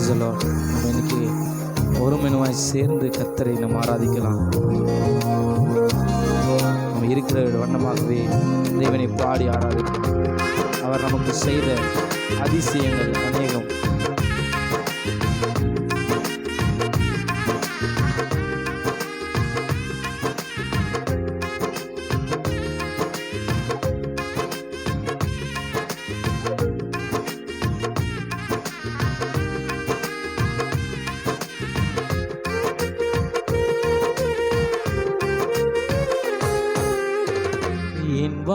பிரைஸலோ நம்ம இன்னைக்கு ஒரு சேர்ந்து கத்தரை நம்ம ஆராதிக்கலாம். நம்ம இருக்கிற வண்ணமாகவே தேவனை பாடி ஆராதிக்கலாம் அவர் நமக்கு செய்த அதிசயங்கள் அநேகம்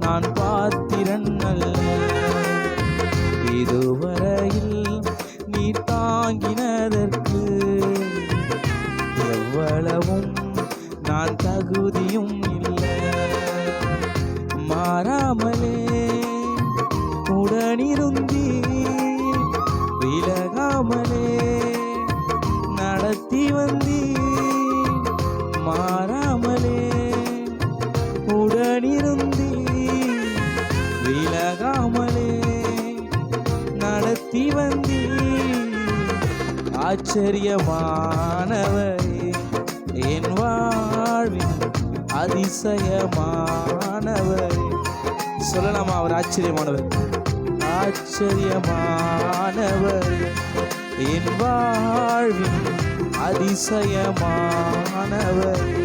நான் பாத்திரன் அல்ல. இதுவரையில் நீ தாங்கினதற்கு எவ்வளவும் நான் தகுதியும் இல்லை. மாறாமலே உடனிருந்தி விலகாமலே நடத்தி வந்தீ ஆச்சரியமானவரே என் வாழ்வின் அதிசயமானவரே. சொல்லலாமா அவர் ஆச்சரியமானவர்? ஆச்சரியமானவர் என் வாழ்வின் அதிசயமானவர்.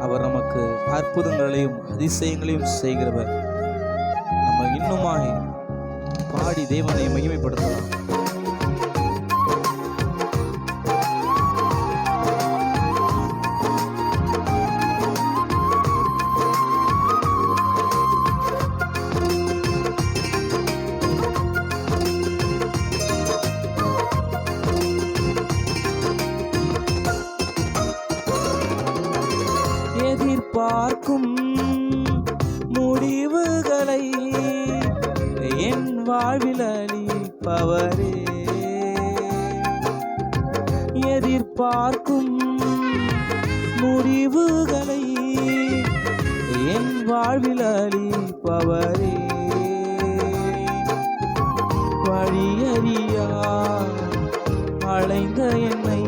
அவர் நமக்கு அற்புதங்களையும் அதிசயங்களையும் செய்கிறவர். பாடி தேவனை மகிமைப்படுத்தலாம். எதிர்பார்க்கும் அவரே. எதிர்பார்க்கும் முடிவுகளை என் வாழ்வில் அளிப்பவரே. வழியறியா அழைந்த என்னை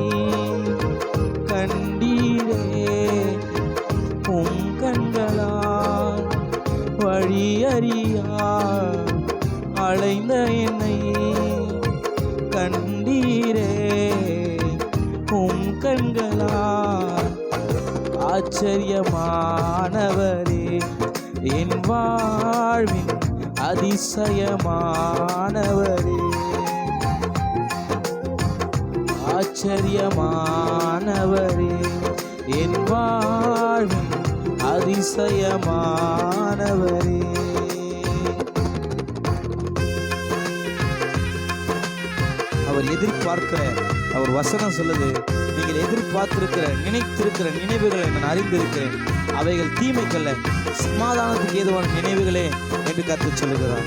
ஆச்சரியமானவரே என் வாழ்வின் அதிசயமானவரே. ஆச்சரியமானவரே என் வாழ்வின் அதிசயமானவரே. அவர் எதிர்பார்க்கிற அவர் வசனம் சொல்லுது நீங்கள் எதிர்பார்த்திருக்கிற நினைத்திருக்கிற நினைவுகளை நான் அறிந்திருக்கிறேன். அவைகள் தீமைக்கல்ல சமாதானத்துக்கு ஏதுவான நினைவுகளே என்று கற்று சொல்லுகிறார்.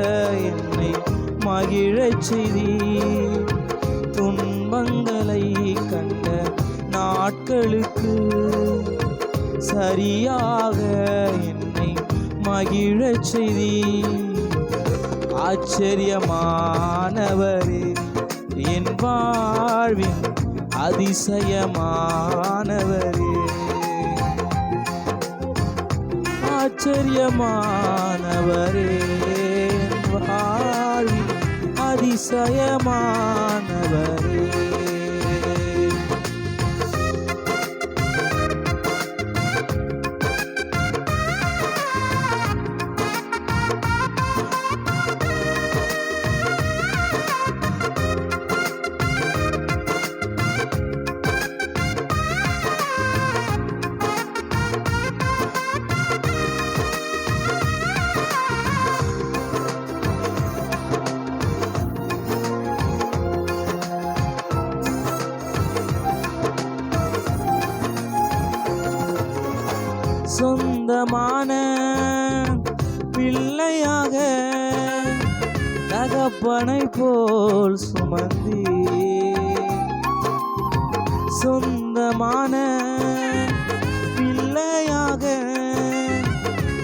மகிழச் செய்தி துன்பங்களை கண்ட நாட்களுக்கு சரியாக என்னை மகிழச் செய்தி ஆச்சரியமானவரே என் வாழ்வின் அதிசயமானவரே. ஆச்சரியமானவரே என் அதிசயமானவரே பிள்ளையாக தகப்பனை போல் சுமந்தி. சொந்தமான பிள்ளையாக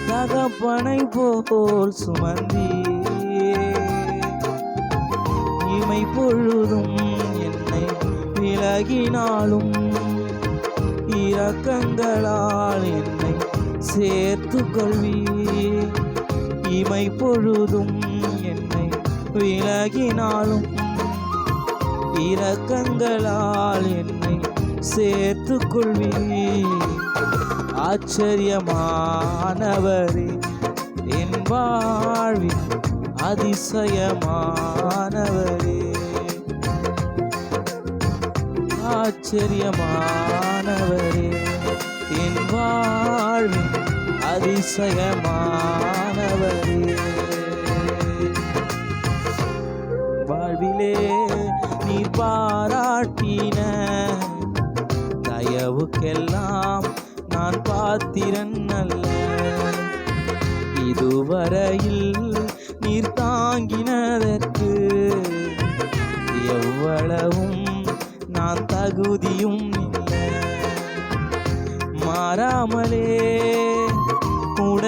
தகப்பனை போல் சுமந்தி. இமை பொழுதும் என்னை விலகினாலும் இரக்கங்களால் என்னை சேர்த்து கொள்வீர். இமை பொழுதும் என்னை விலகினாலும் இரக்கங்களால் என்னை சேர்த்து கொள்வி ஆச்சரியமானவரே என் வாழ்வில் அதிசயமானவரே. ஆச்சரியமானவரே என் வாழ்வில் அதிசயமானவரே. வாழ்விலே நீ பாராட்டின தயவுக்கெல்லாம் நான் பாத்திரன் அல்ல. இதுவரையில் நீர் தாங்கினதற்கு எவ்வளவும் நான் தகுதியும் இல்லை. மாறாமலே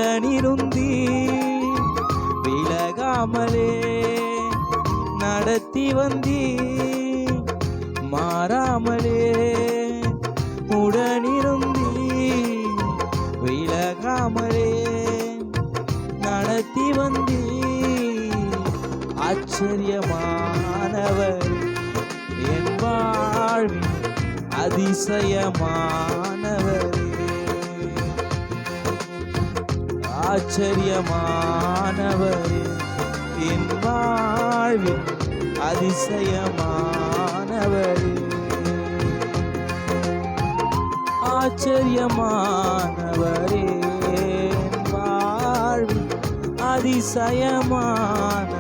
உடனிருந்தி விலகாமலே நடத்தி வந்தி மாறாமலே உடனிருந்தி விலகாமலே நடத்தி வந்தி ஆச்சரியமானவர் என் வாழ்வின் அதிசயமான ஆச்சரியமானவரே. என் வாழ்வில் அதிசயமானவரே. ஆச்சரியமானவரே வாழ்வில் அதிசயமான